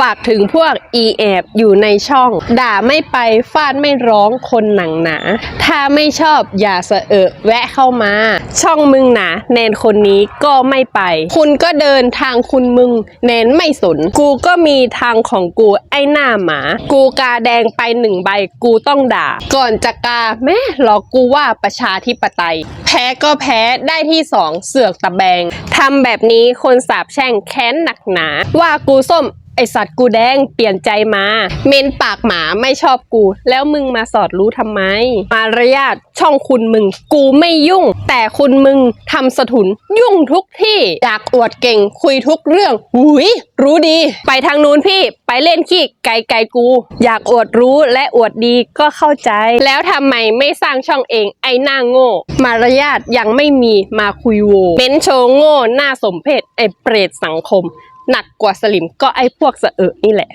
ฝากถึงพวกอีแอบอยู่ในช่อง ด่าไม่ไปฟาดไม่ร้องคนหนังหนา ถ้าไม่ชอบอย่าเสอะ แวะเข้ามา ช่องมึงหนาแนนคนนี้ก็ไม่ไป คุณก็เดินทางคุณมึง แนนไม่สน กูก็มีทางของกูไอ้หน้าหมา กูกาแดงไปหนึ่งใบกูต้องด่า ก่อนจะกาแม่หรอกกูว่าประชาธิปไตย แพ้ก็แพ้ได้ที่สองเสือกตะแบงทำแบบนี้คนสาบแช่งแค้นหนักหนา ว่ากูส้ม อสัตว์กูแดงเปลี่ยนใจมา เมนปากหมาไม่ชอบกู แล้วมึงมาสอดรู้ทำไม มารยาทช่องคุณมึง กูไม่ยุ่ง แต่คุณมึงทำสะทุนยุ่งทุกที่อยากอวดเก่งคุยทุกเรื่องหุยรู้ดี ไปทางนู้นพี่ไปเล่นขี้ไกลไกลๆกู อยากอวดรู้และอวดดีก็เข้าใจ แล้วทำไมไม่สร้างช่องเองไอ้หน้าโง่ มารยาทยังไม่มีมาคุยโวเม้นโชว์โง่หน้าสมเพศไอ้เปรตสังคม หนักกว่าสลิมก็ไอ้พวกสะเอะนี่แหละ